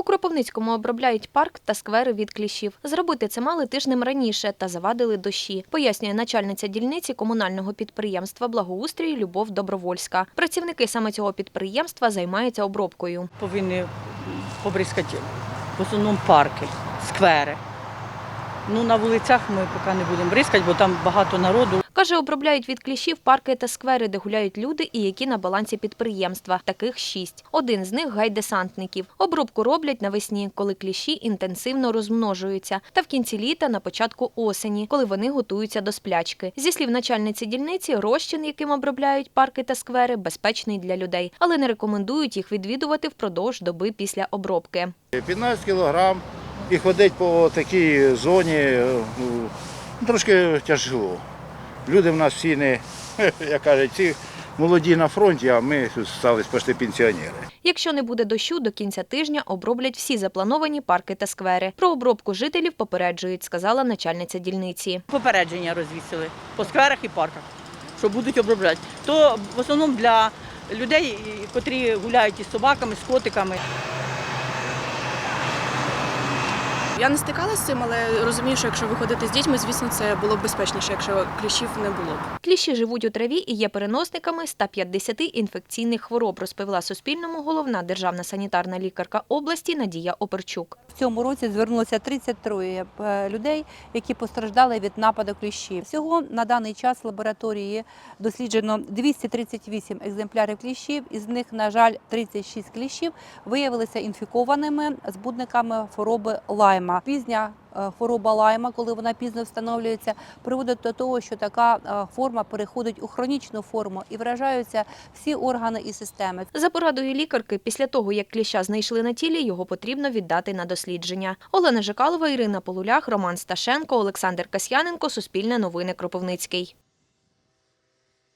У Кропивницькому обробляють парк та сквери від кліщів. Зробити це мали тижнем раніше та завадили дощі, пояснює начальниця дільниці комунального підприємства благоустрій Любов Добровольська. Працівники саме цього підприємства займаються обробкою. повинні побризкати в основному парки, сквери. Ну, на вулицях ми поки не будемо бризкати, бо там багато народу. Каже, обробляють від кліщів парки та сквери, де гуляють люди і які на балансі підприємства. Таких шість. Один з них гайдесантників. Обробку роблять навесні, коли кліщі інтенсивно розмножуються, та в кінці літа на початку осені, коли вони готуються до сплячки. Зі слів начальниці дільниці, розчин, яким обробляють парки та сквери, безпечний для людей, але не рекомендують їх відвідувати впродовж доби після обробки. 15 кілограм і ходити по такій зоні е, ну, трошки тяжело. Люди в нас всі не, як кажуть, ці молоді на фронті, а ми стали почти пенсіонери. Якщо не буде дощу, до кінця тижня оброблять всі заплановані парки та сквери. Про обробку жителів попереджують, сказала начальниця дільниці. Попередження розвісили по скверах і парках, що будуть обробляти. То в основному для людей, котрі гуляють із собаками, з котиками. Я не стикалася з цим, але розумію, що якщо виходити з дітьми, звісно, це було б безпечніше, якщо кліщів не було б. Кліщі живуть у траві і є переносниками 150 інфекційних хвороб, розповіла Суспільному головна державна санітарна лікарка області Надія Оперчук. Цьому році звернулося 33 е, людей, які постраждали від нападу кліщів. Всього на даний час в лабораторії досліджено 238 екземплярів кліщів. Із них, на жаль, 36 кліщів виявилися інфікованими збудниками хвороби лайма. Пізня хвороба лайма, коли вона пізно встановлюється, приводить до того, що така е, форма переходить у хронічну форму і вражаються всі органи і системи. За порадою лікарки, після того як кліща знайшли на тілі, його потрібно віддати на дослідження. Олена Жикалова, Ірина Полулях, Роман Сташенко, Олександр Касьяненко. Суспільне новини Кропивницький.